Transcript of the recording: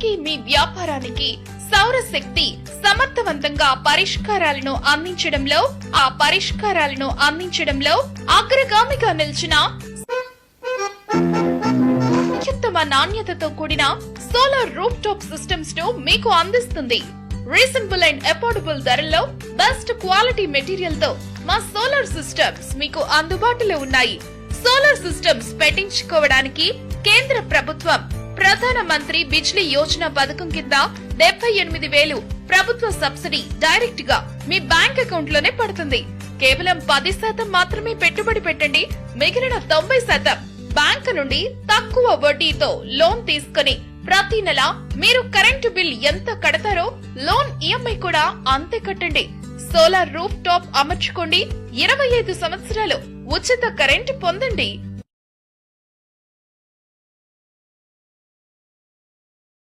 ఇంటికి మీ వ్యాపారానికి సౌర శక్తి సమర్థవంతంగా పరిష్కారాలను అందించడంలో ఆ పరిష్కారాలను అందించడంలో అగ్రగామిగా నిలిచిన అత్యుత్తమ నాణ్యతతో కూడిన సోలార్ రూఫ్ టాప్ సిస్టమ్స్ను మీకు అందిస్తుంది. రీజనబుల్ అండ్ అఫోర్డబుల్ ధరల్లో బెస్ట్ క్వాలిటీ మెటీరియల్తో మా సోలార్ సిస్టమ్స్ మీకు అందుబాటులో ఉన్నాయి. సోలార్ సిస్టమ్స్ పెట్టించుకోవడానికి కేంద్ర ప్రభుత్వం ప్రధాన మంత్రి బిజ్లీ యోజన పథకం కింద డెబ్బై ఎనిమిది వేలు ప్రభుత్వ సబ్సిడీ డైరెక్ట్గా మీ బ్యాంక్ అకౌంట్లోనే పడుతుంది. కేవలం పది శాతం మాత్రమే పెట్టుబడి పెట్టండి. మిగిలిన తొంభై శాతం బ్యాంకు నుండి తక్కువ వడ్డీతో లోన్ తీసుకుని ప్రతి నెల మీరు కరెంటు బిల్ ఎంత కడతారో లోన్ ఈఎంఐ కూడా అంతే కట్టండి. సోలార్ రూఫ్ టాప్ అమర్చుకోండి. ఇరవై ఐదు సంవత్సరాలు ఉచిత కరెంటు పొందండి.